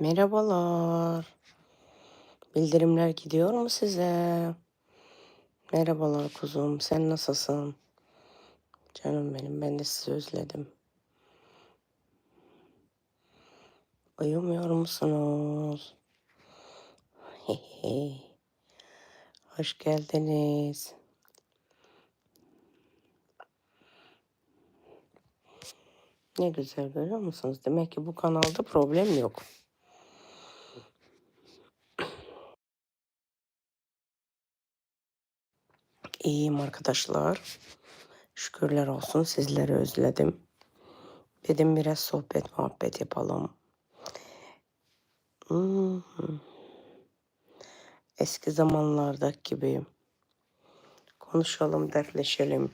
Merhabalar. Bildirimler gidiyor mu size? Merhabalar kuzum. Sen nasılsın? Canım benim. Ben de sizi özledim. Uyumuyor musunuz? Hoş geldiniz. Ne güzel görüyor musunuz? Demek ki bu kanalda problem yok. İyiyim arkadaşlar. Şükürler olsun sizleri özledim. Dedim biraz sohbet muhabbet yapalım. Hmm. Eski zamanlardaki gibi konuşalım, dertleşelim.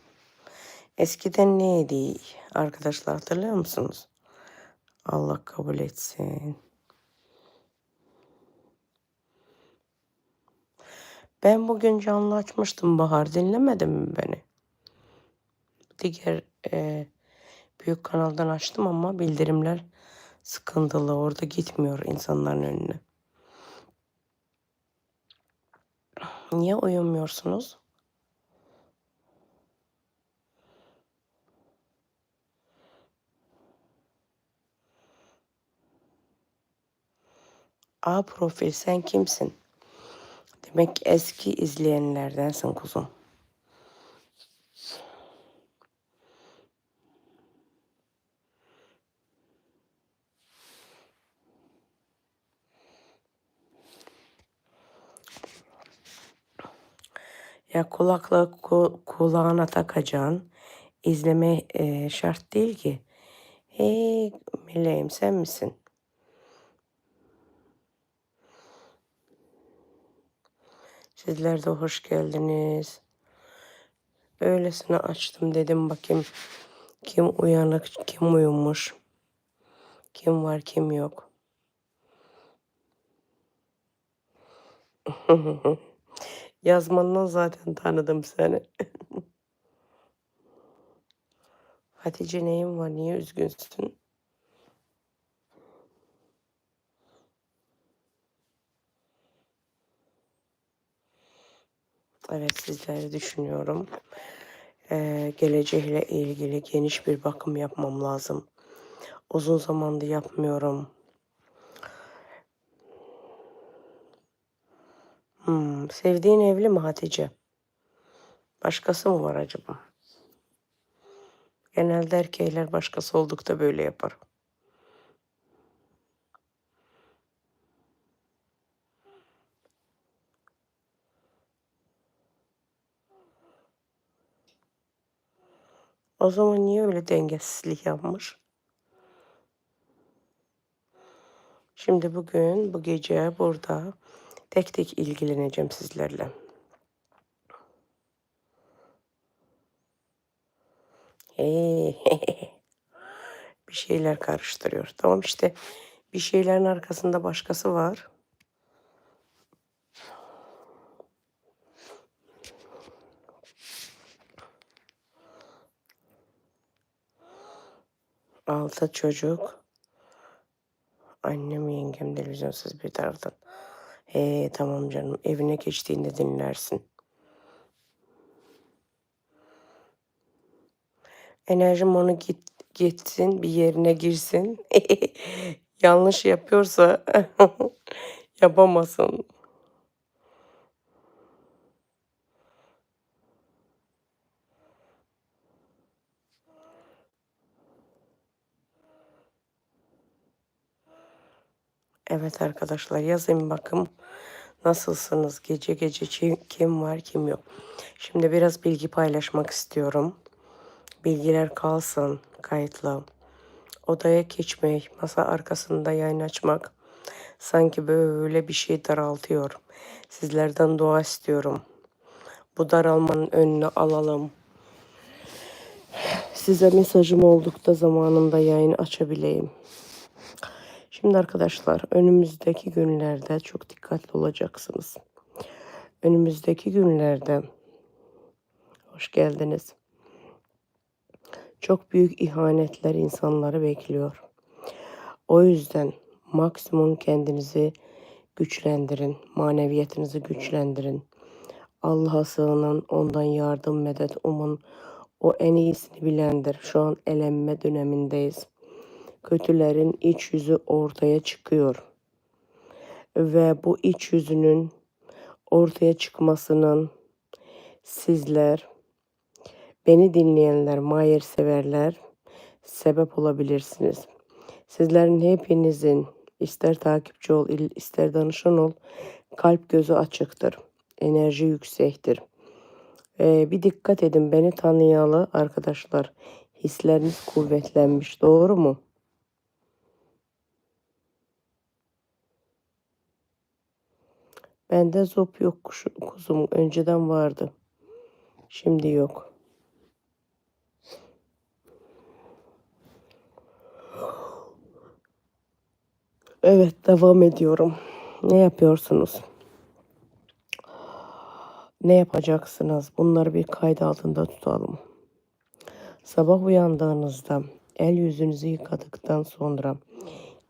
Eskiden neydi arkadaşlar hatırlıyor musunuz? Allah kabul etsin. Ben bugün canlı açmıştım Bahar dinlemedin mi beni? Diğer e, büyük kanaldan açtım ama bildirimler sıkıntılı orada gitmiyor insanların önüne. Niye uyumuyorsunuz? A profil sen kimsin? Demek ki eski izleyenlerdensin kuzum. Ya kulakla ku, kulağına takacaksın. İzleme e, şart değil ki. Hey meleğim sen misin? Sizler de hoş geldiniz. Öylesine açtım dedim bakayım kim uyanık kim uyumuş. Kim var kim yok. Yazmandan zaten tanıdım seni. Hatice neyin var? Niye üzgünsün? Evet sizleri düşünüyorum. Ee, gelecekle ilgili geniş bir bakım yapmam lazım. Uzun zamandır yapmıyorum. Hmm, sevdiğin evli mi Hatice? Başkası mı var acaba? Genelde erkekler başkası oldukta böyle yapar. O zaman niye öyle dengesizlik yapmış? Şimdi bugün, bu gece burada tek tek ilgileneceğim sizlerle. Hey, bir şeyler karıştırıyor. Tamam işte bir şeylerin arkasında başkası var. Altı çocuk. Annem yengem televizyonsuz bir taraftan. He tamam canım evine geçtiğinde dinlersin. Enerjim onu git, gitsin bir yerine girsin. Yanlış yapıyorsa yapamasın. Evet arkadaşlar yazın bakın nasılsınız gece gece kim var kim yok. Şimdi biraz bilgi paylaşmak istiyorum. Bilgiler kalsın kayıtlı. Odaya geçmek, masa arkasında yayın açmak sanki böyle bir şey daraltıyor. Sizlerden dua istiyorum. Bu daralmanın önünü alalım. Size mesajım oldukta zamanında yayın açabileyim. Şimdi arkadaşlar önümüzdeki günlerde çok dikkatli olacaksınız. Önümüzdeki günlerde hoş geldiniz. Çok büyük ihanetler insanları bekliyor. O yüzden Maksimum kendinizi güçlendirin. Maneviyatınızı güçlendirin. Allah'a sığının, ondan yardım, medet umun. O en iyisini bilendir. Şu an elenme dönemindeyiz. Kötülerin iç yüzü ortaya çıkıyor. Ve bu iç yüzünün ortaya çıkmasının sizler, beni dinleyenler, Mayer severler sebep olabilirsiniz. Sizlerin hepinizin ister takipçi ol, ister danışan ol, kalp gözü açıktır. Enerji yüksektir. Ee, bir dikkat edin beni tanıyalı arkadaşlar. Hisleriniz kuvvetlenmiş. Doğru mu? Bende zop yok kuzum. Önceden vardı. Şimdi yok. Evet devam ediyorum. Ne yapıyorsunuz? Ne yapacaksınız? Bunları bir kayıt altında tutalım. Sabah uyandığınızda el yüzünüzü yıkadıktan sonra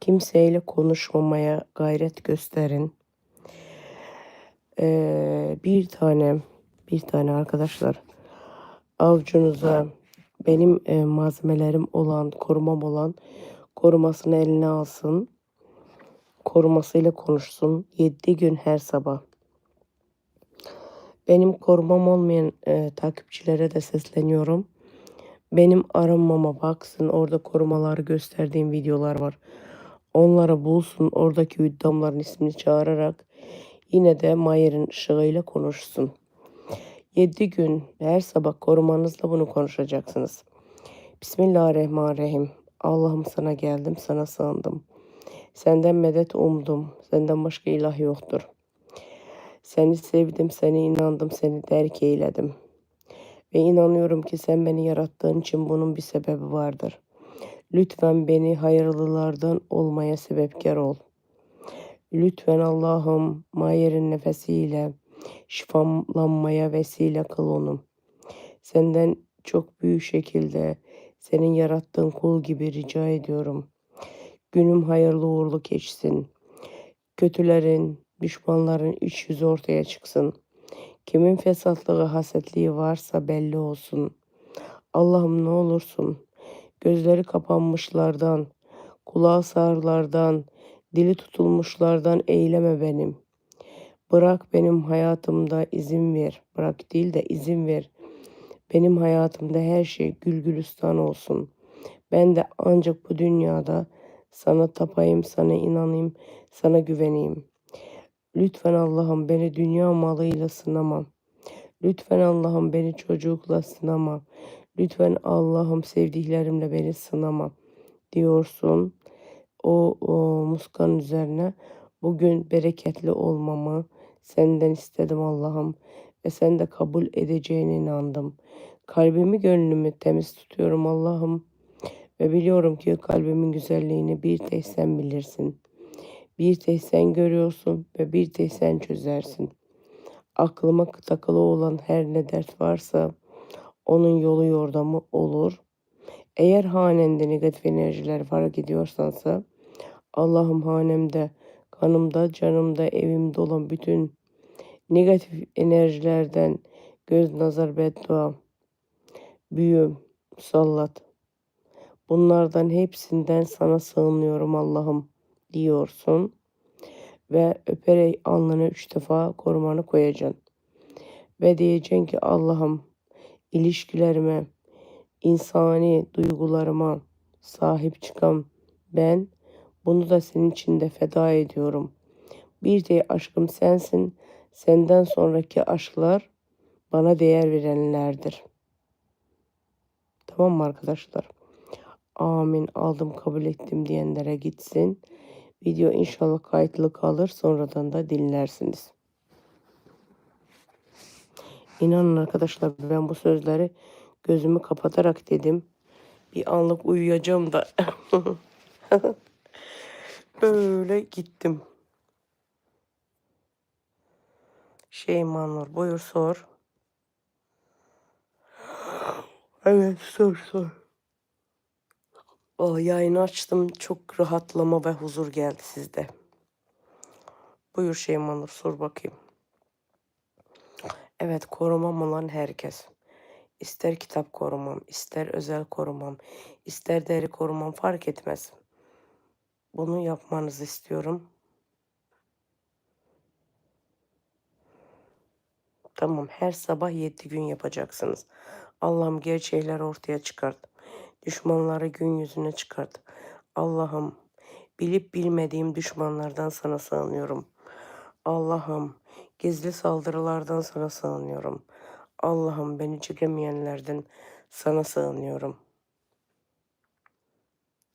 kimseyle konuşmamaya gayret gösterin. Ee, bir tane bir tane arkadaşlar avcunuza benim e, malzemelerim olan korumam olan korumasını eline alsın korumasıyla konuşsun 7 gün her sabah benim korumam olmayan e, takipçilere de sesleniyorum. Benim aranmama baksın. Orada korumaları gösterdiğim videolar var. Onlara bulsun. Oradaki üddamların ismini çağırarak yine de Mayer'in ışığıyla konuşsun. 7 gün her sabah korumanızla bunu konuşacaksınız. Bismillahirrahmanirrahim. Allah'ım sana geldim, sana sığındım. Senden medet umdum. Senden başka ilah yoktur. Seni sevdim, seni inandım, seni derk eyledim. Ve inanıyorum ki sen beni yarattığın için bunun bir sebebi vardır. Lütfen beni hayırlılardan olmaya sebepkar ol. Lütfen Allah'ım Mayer'in nefesiyle şifalanmaya vesile kıl onu. Senden çok büyük şekilde senin yarattığın kul gibi rica ediyorum. Günüm hayırlı uğurlu geçsin. Kötülerin, düşmanların iç yüzü ortaya çıksın. Kimin fesatlığı, hasetliği varsa belli olsun. Allah'ım ne olursun gözleri kapanmışlardan, kulağı sağırlardan, dili tutulmuşlardan eyleme benim. Bırak benim hayatımda izin ver. Bırak değil de izin ver. Benim hayatımda her şey gül gülistan olsun. Ben de ancak bu dünyada sana tapayım, sana inanayım, sana güveneyim. Lütfen Allah'ım beni dünya malıyla sınama. Lütfen Allah'ım beni çocukla sınama. Lütfen Allah'ım sevdiklerimle beni sınama diyorsun. O, o muskan üzerine bugün bereketli olmamı senden istedim Allah'ım ve sen de kabul edeceğine inandım. Kalbimi gönlümü temiz tutuyorum Allah'ım ve biliyorum ki kalbimin güzelliğini bir tek sen bilirsin. Bir tek sen görüyorsun ve bir tek sen çözersin. Aklıma takılı olan her ne dert varsa onun yolu yordamı olur. Eğer hanende negatif enerjiler var gidiyorsansa Allah'ım hanemde, kanımda, canımda, evimde olan bütün negatif enerjilerden göz nazar beddua, büyü, sallat. Bunlardan hepsinden sana sığınıyorum Allah'ım diyorsun. Ve öperek alnına üç defa korumanı koyacaksın. Ve diyeceksin ki Allah'ım ilişkilerime, insani duygularıma sahip çıkan ben bunu da senin için de feda ediyorum. Bir de aşkım sensin. Senden sonraki aşklar bana değer verenlerdir. Tamam mı arkadaşlar? Amin aldım kabul ettim diyenlere gitsin. Video inşallah kayıtlı kalır sonradan da dinlersiniz. İnanın arkadaşlar ben bu sözleri gözümü kapatarak dedim. Bir anlık uyuyacağım da. Böyle gittim. Şeyman Nur buyur sor. Evet sor sor. Vallahi yayını açtım. Çok rahatlama ve huzur geldi sizde. Buyur Şeyman Nur sor bakayım. Evet korumam olan herkes. İster kitap korumam, ister özel korumam, ister deri korumam fark etmez. Bunu yapmanızı istiyorum. Tamam her sabah yedi gün yapacaksınız. Allah'ım gerçeğleri ortaya çıkart. Düşmanları gün yüzüne çıkart. Allah'ım bilip bilmediğim düşmanlardan sana sığınıyorum. Allah'ım gizli saldırılardan sana sığınıyorum. Allah'ım beni çekemeyenlerden sana sığınıyorum.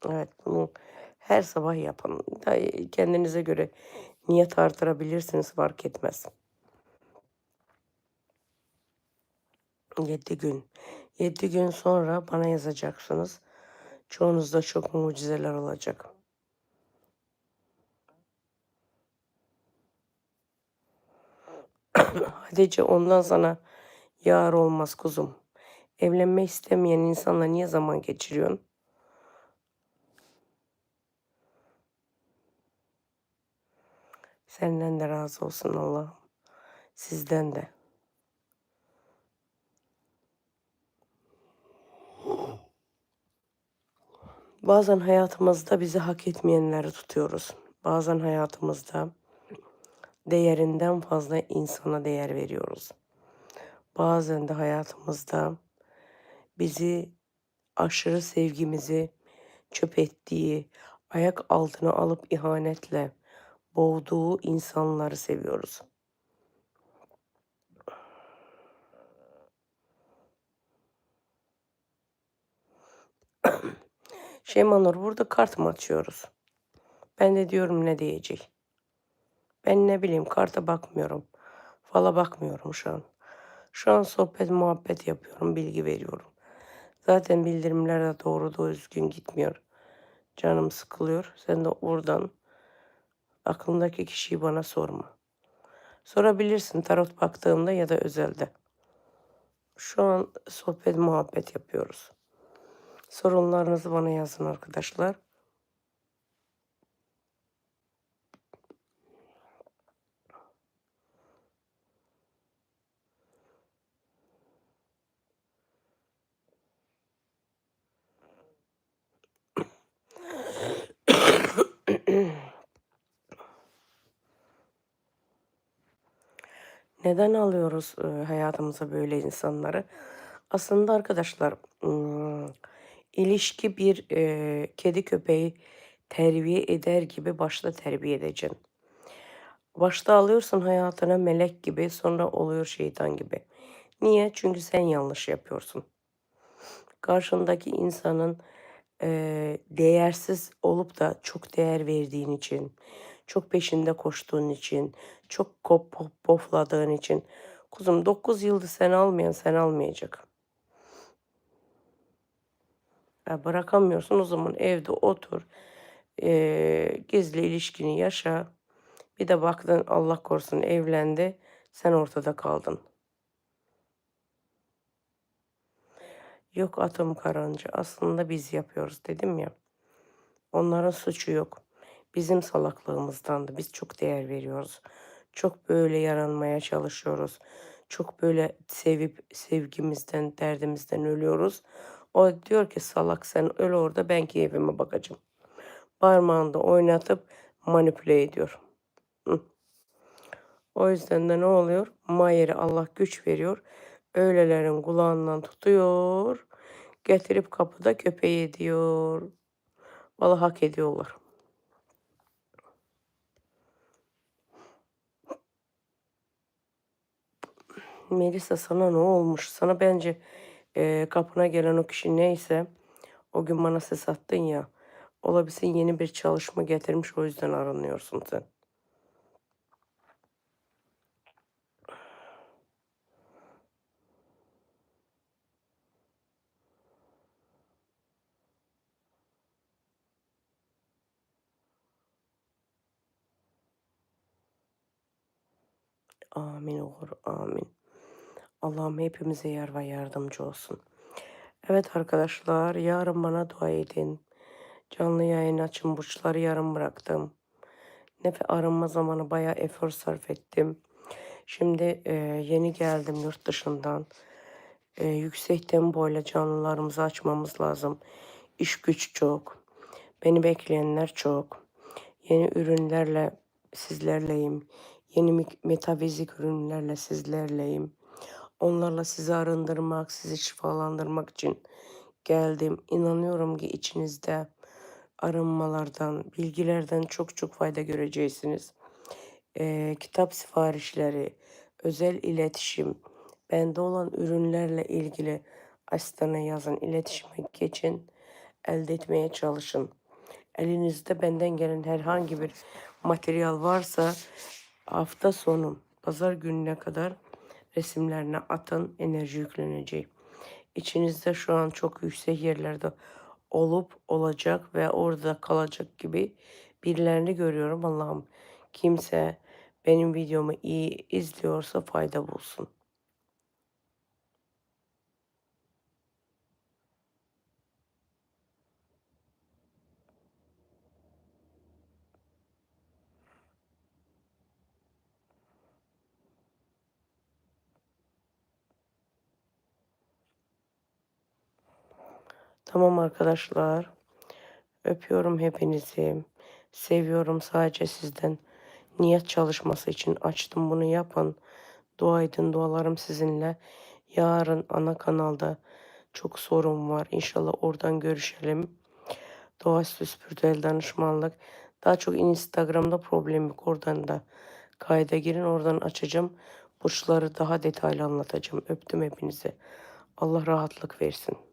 Evet bunu her sabah yapın. Kendinize göre niyet artırabilirsiniz fark etmez. 7 gün. 7 gün sonra bana yazacaksınız. Çoğunuzda çok mucizeler olacak. Hatice ondan sana yar olmaz kuzum. Evlenme istemeyen insanla niye zaman geçiriyorsun? Senden de razı olsun Allah'ım. Sizden de. Bazen hayatımızda bizi hak etmeyenleri tutuyoruz. Bazen hayatımızda değerinden fazla insana değer veriyoruz. Bazen de hayatımızda bizi aşırı sevgimizi çöp ettiği, ayak altına alıp ihanetle boğduğu insanları seviyoruz. Şeyma Nur burada kart mı açıyoruz? Ben de diyorum ne diyecek. Ben ne bileyim karta bakmıyorum. Fala bakmıyorum şu an. Şu an sohbet muhabbet yapıyorum, bilgi veriyorum. Zaten bildirimler de doğru düzgün gitmiyor. Canım sıkılıyor. Sen de oradan aklındaki kişiyi bana sorma. Sorabilirsin tarot baktığımda ya da özelde. Şu an sohbet muhabbet yapıyoruz. Sorunlarınızı bana yazın arkadaşlar. Neden alıyoruz hayatımıza böyle insanları? Aslında arkadaşlar ilişki bir e, kedi köpeği terbiye eder gibi başta terbiye edeceksin. Başta alıyorsun hayatına melek gibi sonra oluyor şeytan gibi. Niye? Çünkü sen yanlış yapıyorsun. Karşındaki insanın e, değersiz olup da çok değer verdiğin için, çok peşinde koştuğun için, çok kop pofladığın için. Kuzum 9 yıldır sen almayan sen almayacak. Ya bırakamıyorsun o zaman evde otur. e, gizli ilişkini yaşa. Bir de baktın Allah korusun evlendi. Sen ortada kaldın. Yok atom karınca aslında biz yapıyoruz dedim ya. Onların suçu yok. Bizim salaklığımızdandı. Biz çok değer veriyoruz. Çok böyle yaranmaya çalışıyoruz. Çok böyle sevip sevgimizden, derdimizden ölüyoruz. O diyor ki salak sen öl orada ben keyfime bakacağım. Parmağında oynatıp manipüle ediyor. O yüzden de ne oluyor? Mayer'e Allah güç veriyor. Öylelerin kulağından tutuyor. Getirip kapıda köpeği ediyor. Vallahi hak ediyorlar. Melisa sana ne olmuş? Sana bence e, kapına gelen o kişi neyse o gün bana ses attın ya. Olabilsin yeni bir çalışma getirmiş o yüzden aranıyorsun sen. Amin olur amin. Allah'ım hepimize yar ve yardımcı olsun. Evet arkadaşlar yarın bana dua edin. Canlı yayın açın. Burçları yarım bıraktım. Nefes arınma zamanı bayağı efor sarf ettim. Şimdi e, yeni geldim yurt dışından. E, yüksek tempoyla canlılarımızı açmamız lazım. İş güç çok. Beni bekleyenler çok. Yeni ürünlerle sizlerleyim. Yeni metafizik ürünlerle sizlerleyim. Onlarla sizi arındırmak, sizi şifalandırmak için geldim. İnanıyorum ki içinizde arınmalardan, bilgilerden çok çok fayda göreceksiniz. Ee, kitap siparişleri, özel iletişim, bende olan ürünlerle ilgili asistan'a yazın, iletişime geçin, elde etmeye çalışın. Elinizde benden gelen herhangi bir materyal varsa hafta sonu, pazar gününe kadar resimlerine atın, enerji yüklenecek. İçinizde şu an çok yüksek yerlerde olup olacak ve orada kalacak gibi birilerini görüyorum. Allah'ım kimse benim videomu iyi izliyorsa fayda bulsun. Tamam arkadaşlar. Öpüyorum hepinizi. Seviyorum sadece sizden. Niyet çalışması için açtım bunu yapın. Dua edin dualarım sizinle. Yarın ana kanalda çok sorun var. İnşallah oradan görüşelim. Doğaüstü spiritüel danışmanlık. Daha çok Instagram'da problem yok. Oradan da kayda girin. Oradan açacağım. Burçları daha detaylı anlatacağım. Öptüm hepinizi. Allah rahatlık versin.